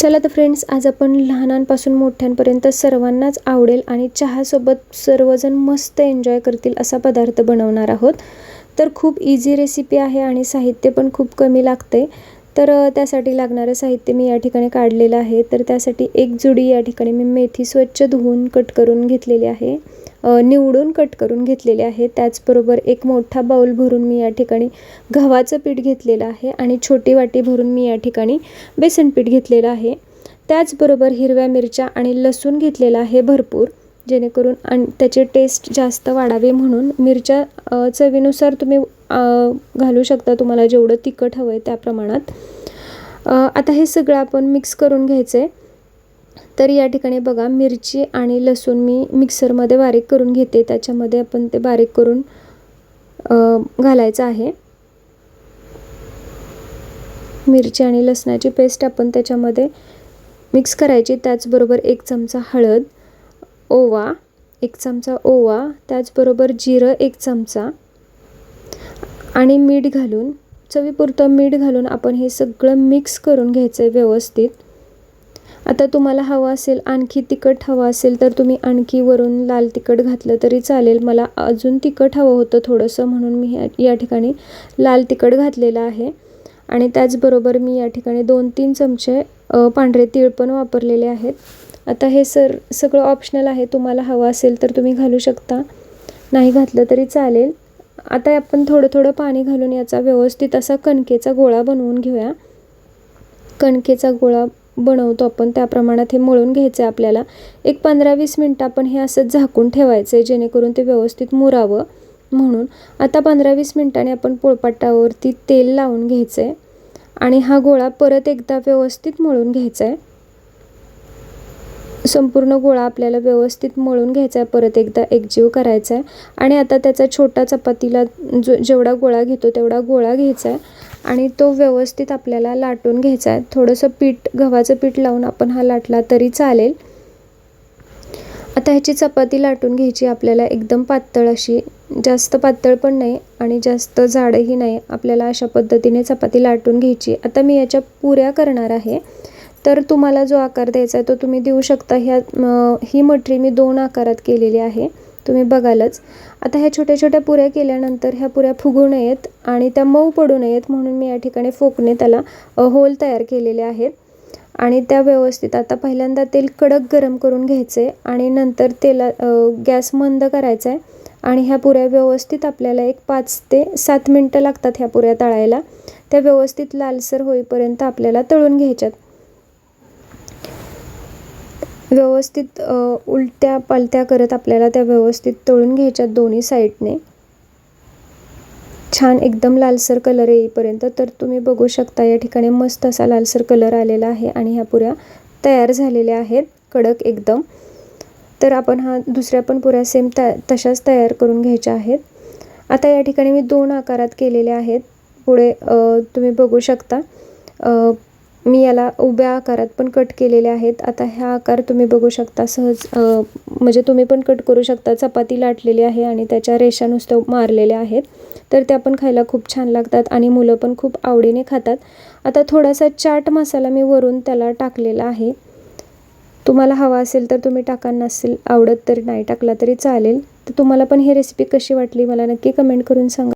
चला तर फ्रेंड्स आज आपण लहानांपासून मोठ्यांपर्यंत सर्वांनाच आवडेल आणि चहासोबत सर्वजण मस्त एन्जॉय करतील असा पदार्थ बनवणार आहोत. तर खूप इझी रेसिपी आहे आणि साहित्य पण खूप कमी लागते तर त्यासाठी लागणारं साहित्य मी या ठिकाणी काढलेलं आहे. तर त्यासाठी एक जुडी या ठिकाणी मी मेथी स्वच्छ धुवून कट करून घेतलेली आहे. निवडून कट करून घेतलेले आहे. त्याचबरोबर एक मोठा बाऊल भरून मी या ठिकाणी गव्हाचं पीठ घेतलेलं आहे आणि छोटी वाटी भरून मी या ठिकाणी बेसन पीठ घेतलेलं आहे. त्याचबरोबर हिरव्या मिरच्या आणि लसूण घेतलेला आहे भरपूर जेणेकरून आणि त्याची टेस्ट जास्त वाढावी म्हणून मिरच्या चवीनुसार तुम्ही घालू शकता तुम्हाला जेवढं तिखट हवं आहे त्या प्रमाणात. आता हे सगळं आपण मिक्स करून घ्यायचं आहे तर या ठिकाणी बघा मिरची आणि लसूण मी मिक्सरमध्ये बारीक करून घेते. त्याच्यामध्ये आपण ते बारीक करून घालायचं आहे. मिरची आणि लसणाची पेस्ट आपण त्याच्यामध्ये मिक्स करायची. त्याचबरोबर एक चमचा हळद ओवा एक चमचा ओवा त्याचबरोबर जिरं एक चमचा आणि मीठ घालून चवीपुरतं मीठ घालून आपण हे सगळं मिक्स करून घ्यायचं आहे व्यवस्थित. आता तुम्हाला हवं असेल आणखी तिखट हवं असेल तर तुम्ही आणखी वरून लाल तिखट घातलं तरी चालेल. मला अजून तिखट हवं होतं थोडंसं म्हणून मी ह्या या ठिकाणी लाल तिखट घातलेलं आहे. आणि त्याचबरोबर मी या ठिकाणी दोन तीन चमचे पांढरे तीळ पण वापरलेले आहेत. आता हे सर सगळं ऑप्शनल आहे. तुम्हाला हवं असेल तर तुम्ही घालू शकता. नाही घातलं तरी चालेल. आता आपण थोडं थोडं पाणी घालून याचा व्यवस्थित असा कणकेचा गोळा बनवून घेऊया. कणकेचा गोळा बनवतो आपण त्या प्रमाणात हे मळून घ्यायचं आहे आपल्याला. एक पंधरा वीस मिनटं आपण हे असंच झाकून ठेवायचं आहे जेणेकरून ते व्यवस्थित मुरावं म्हणून. आता पंधरा वीस मिनटांनी आपण पोळपाटावरती तेल लावून घ्यायचं आहे आणि हा गोळा परत एकदा व्यवस्थित मळून घ्यायचा आहे संपूर्ण गोळा आपल्याला व्यवस्थित मळून घ्यायचा आहे. परत एकदा एकजीव करायचा आहे. आणि आता त्याचा छोटा चपातीला जो जेवढा गोळा घेतो तेवढा गोळा घ्यायचा आहे. आणि तो व्यवस्थित आपल्याला लाटून घ्यायचा आहे. थोडंसं पीठ गव्हाचं पीठ लावून आपण हा लाटला तरी चालेल. आता ह्याची चपाती लाटून घ्यायची. आपल्याला एकदम पातळ अशी जास्त पातळ पण नाही आणि जास्त जाडही नाही. आपल्याला अशा पद्धतीने चपाती लाटून घ्यायची. आता मी याच्या पुऱ्या करणार आहे. तर तुम्हाला जो आकार द्यायचा आहे तो तुम्ही देऊ शकता. ह्या ही मटरी मी दोन आकारात केलेली आहे. तुम्ही बघालच. आता ह्या छोट्या छोट्या पुऱ्या केल्यानंतर ह्या पुऱ्या फुगू नयेत आणि त्या मऊ पडू नयेत म्हणून मी या ठिकाणी फोकने त्याला होल तयार केलेले आहेत. आणि त्या व्यवस्थित आता पहिल्यांदा तेल कडक गरम करून घ्यायचे आणि नंतर तेला गॅस मंद करायचा आहे आणि ह्या पुऱ्या व्यवस्थित आपल्याला एक पाच ते सात मिनटं लागतात ह्या पुऱ्या तळायला. त्या व्यवस्थित लालसर होईपर्यंत आपल्याला तळून घ्यायच्यात. व्यवस्थित उलट्या पालत्या करत आपल्याला त्या व्यवस्थित तळून घ्यायच्यात दोन्ही साईडने. छान एकदम लालसर कलर येईपर्यंत. तर तुम्ही बघू शकता या ठिकाणी मस्त असा लालसर कलर आलेला आहे आणि ह्या पुऱ्या तयार झालेल्या आहेत. कडक एकदम. तर आपण हा दुसऱ्या पण पुऱ्या सेम त्या तशाच तयार करून घ्यायच्या आहेत. आता या ठिकाणी मी दोन आकारात केलेले आहेत. पुढे तुम्ही बघू शकता. मी याला उभ्या आकारात पण कट केलेले आहेत. आता ह्या आकार तुम्ही बघू शकता सहज म्हणजे तुम्ही पण कट करू शकता. चपाती लाटलेली आहे आणि त्याच्या रेषा नुसतं मारलेल्या आहेत. तर त्या पण खायला खूप छान लागतात आणि मुलं पण खूप आवडीने खातात. आता थोडासा चाट मसाला मी वरून त्याला टाकलेला आहे. तुम्हाला हवा असेल तर तुम्ही टाका नसेल आवडत तर नाही टाकला तरी चालेल. तर तुम्हाला पण ही रेसिपी कशी वाटली मला नक्की कमेंट करून सांगा.